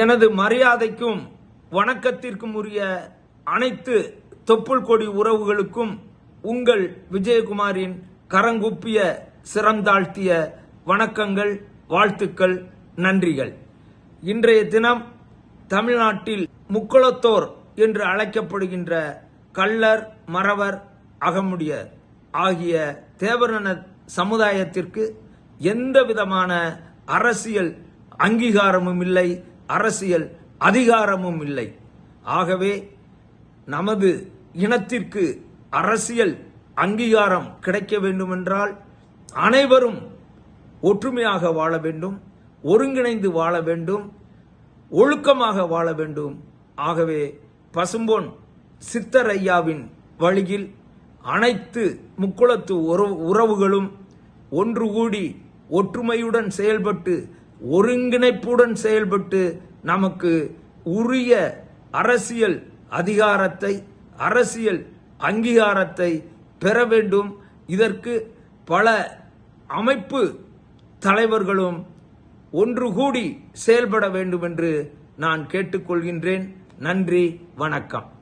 எனது மரியாதைக்கும் வணக்கத்திற்கும் உரிய அனைத்து தொப்புள் கொடி உறவுகளுக்கும் உங்கள் விஜயகுமாரின் கரங்குப்பிய சிறந்தாழ்த்திய வணக்கங்கள் வாழ்த்துக்கள் நன்றிகள். இன்றைய தினம் தமிழ்நாட்டில் முக்குளத்தோர் என்று அழைக்கப்படுகின்ற கள்ளர் மறவர் அகமுடியர் ஆகிய தேவரண சமுதாயத்திற்கு எந்த விதமான அரசியல் அங்கீகாரமும் இல்லை. அரசியல் அதிகாரமும் இல்லை. ஆகவே நமது இனத்திற்கு அரசியல் அங்கீகாரம் கிடைக்க வேண்டுமென்றால் அனைவரும் ஒற்றுமையாக வாழ வேண்டும் ஒருங்கிணைந்து வாழ வேண்டும் ஒழுக்கமாக வாழ வேண்டும். ஆகவே பசும்பொன் சித்தரையாவின் வழியில் அனைத்து முக்குளத்து உறவு- உறவுகளும் ஒன்று கூடி ஒற்றுமையுடன் செயல்பட்டு ஒருங்கிணைப்புடன் செயல்பட்டு நமக்கு உரிய அரசியல் அதிகாரத்தை அரசியல் அங்கீகாரத்தை பெற வேண்டும். இதற்கு பல அமைப்பு தலைவர்களும் ஒன்று கூடி செயல்பட வேண்டும் என்று நான் கேட்டுக்கொள்கின்றேன். நன்றி வணக்கம்.